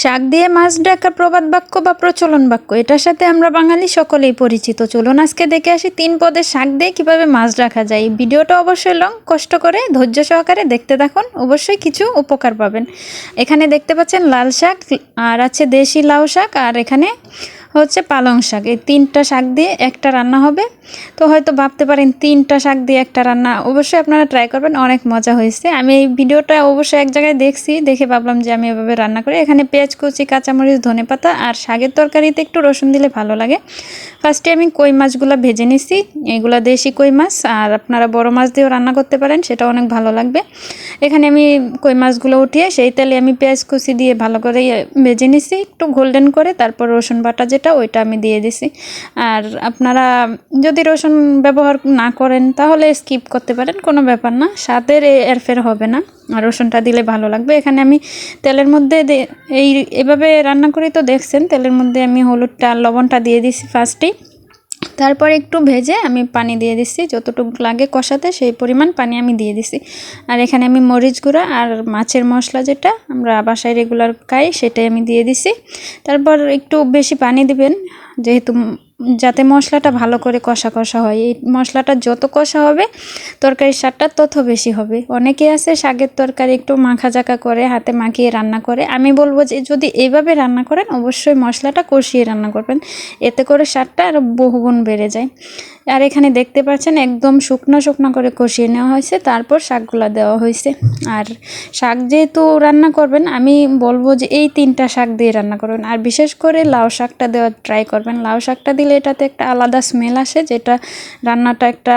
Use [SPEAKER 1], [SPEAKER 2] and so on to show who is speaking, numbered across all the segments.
[SPEAKER 1] শাক দিয়ে মাছ ডাকা প্রবাদ বাক্য বা প্রচলন বাক্য, এটার সাথে আমরা বাঙালি সকলেই পরিচিত। চলুন আজকে দেখে আসি তিন পদের শাক দিয়ে কীভাবে মাছ রাখা যায়। ভিডিওটা অবশ্যই লং, কষ্ট করে ধৈর্য সহকারে দেখতে দেখুন অবশ্যই কিছু উপকার পাবেন। এখানে দেখতে পাচ্ছেন লাল শাক, আর আছে দেশি লাউ শাক, আর এখানে হচ্ছে পালং শাক। এই তিনটা শাক দিয়ে একটা রান্না হবে। তো হয়তো ভাবতে পারেন, তিনটা শাক দিয়ে একটা রান্না অবশ্যই আপনারা ট্রাই করবেন, অনেক মজা হয়েছে। আমি এই ভিডিওটা অবশ্যই এক জায়গায় দেখছি, দেখে ভাবলাম যে আমি এভাবে রান্না করি। এখানে পেঁয়াজ, কুচি, কাঁচামরিচ, ধনে পাতা আর শাকের তরকারিতে একটু রসুন দিলে ভালো লাগে। ফার্স্টে আমি কই মাছগুলো ভেজে নিছি। এগুলো দেশি কই মাছ, আর আপনারা বড় মাছ দিয়েও রান্না করতে পারেন সেটা অনেক ভালো লাগবে। এখানে আমি কই মাছগুলো উঠিয়ে, সেই তেলে আমি পেঁয়াজ, কুচি দিয়ে ভালো করে ভেজে নিছি। একটু গোল্ডেন করে, তারপর রসুন বাটা যেটা, ওইটা আমি দিয়ে দিছি। আর আপনারা যদি রসুন ব্যবহার না করেন, তাহলে স্কিপ করতে পারেন, কোনো ব্যাপার না। স্বাদের এরফের হবে না। আর রসুনটা দিলে ভালো লাগবে। এখানে আমি তেলের মধ্যে এই, এভাবে রান্না করি তো দেখছেন, তেলের মধ্যে আমি হলুদটা, লবণটা দিয়ে দিছি ফার্স্টেই তারপর একটু ভেজে আমি পানি দিয়ে দিচ্ছি যতটুকু লাগে কষাতে সেই পরিমাণ পানি আমি দিয়ে দিছি। আর এখানে আমি মরিচ গুঁড়া আর মাছের মশলা যেটা আমরা বাসায় রেগুলার খাই সেটাই আমি দিয়ে দিছি। তারপর একটু বেশি পানি দিবেন, যেহেতু যাতে মশলাটা ভালো করে কষা কষা হয়। এই মশলাটা যত কষা হবে, তরকারির স্বাদটা তত বেশি হবে। অনেকে আছে শাকের তরকারি একটু মাখা জাকা করে, হাতে মাখিয়ে রান্না করে। আমি বলব যে, যদি এইভাবে রান্না করেন, অবশ্যই মশলাটা কষিয়ে রান্না করবেন। এতে করে স্বাদটা আরও বহুগুণ বেড়ে যায়। আর এখানে দেখতে পাচ্ছেন একদম শুকনো শুকনো করে কষিয়ে নেওয়া হয়েছে, তারপর শাকগুলো দেওয়া হয়েছে। আর শাক যেহেতু রান্না করবেন, আমি বলব যে এই তিনটা শাক দিয়ে রান্না করবেন। আর বিশেষ করে লাউ শাকটা দেওয়ার ট্রাই করবেন। লাউ শাকটা দিলে এটাতে একটা আলাদা স্মেল আসে, যেটা রান্নাটা একটা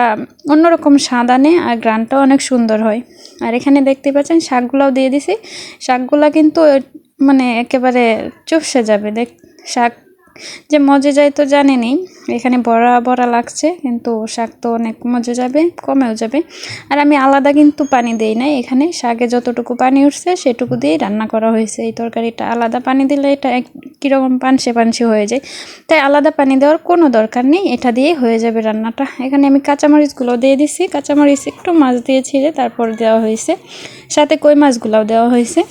[SPEAKER 1] অন্যরকম স্বাদ আনে আর গ্রানটাও অনেক সুন্দর হয়। আর এখানে দেখতে পাচ্ছেন শাকগুলোও দিয়ে দিছি। শাকগুলো কিন্তু মানে একেবারে চুপসে যাবে। দেখ, শাক যে মজে যায় তো জানেনি এখানে বড়া বড়া লাগছে, কিন্তু শাক তো অনেক মজে যাবে, কমেও যাবে। আর আমি আলাদা কিন্তু পানি দেই নাই, এখানে শাকে যতটুকু পানি উঠছে, সেটুকু দিয়েই রান্না করা হয়েছে। এই তরকারিটা আলাদা পানি দিলে এটা এক কীরকম পানসে পানসে হয়ে যায়। তাই আলাদা পানি দেওয়ার কোনো দরকার নেই, এটা দিয়েই হয়ে যাবে রান্নাটা। এখানে আমি কাঁচামরিচগুলো দিয়ে দিছি, কাঁচামরিচ একটু মাছ দিয়ে ছিঁড়ে তারপর দেওয়া হয়েছে। সাথে কই মাছগুলোও দেওয়া হয়েছে।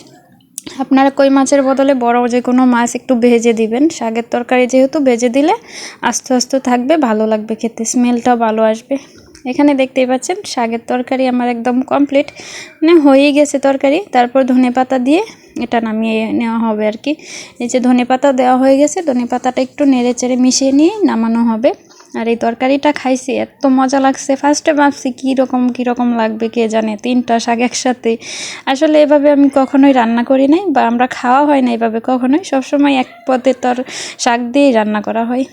[SPEAKER 1] আপনারা কই মাছের বদলে বড় যে কোনো মাছ একটু ভেজে দিবেন। শাকের তরকারি যেহেতু ভেজে দিলে আস্তে আস্তে থাকবে, ভালো লাগবে খেতে, স্মেলটাও ভালো আসবে। এখানে দেখতেই পাচ্ছেন, শাকের তরকারি আমার একদম কমপ্লিট মানে হয়েই গেছে তরকারি, তারপর ধনে পাতা দিয়ে এটা নামিয়ে নেওয়া হবে আর কি। এই যে ধনে পাতা দেওয়া হয়ে গেছে, ধনে পাতাটা একটু নেড়ে চেড়ে মিশিয়ে নিয়ে নামানো হবে। আর এই তরকারিটা খাইছি, এত মজা লাগছে। ফার্স্টে ভাবছি কীরকম কীরকম লাগবে, কে জানে, তিনটা শাক একসাথে। আসলে এভাবে আমি কখনোই রান্না করি নাই বা আমরা খাওয়া হয় না এভাবে, কখনোই। সবসময় এক পদে তর শাক দিয়েই রান্না করা হয়।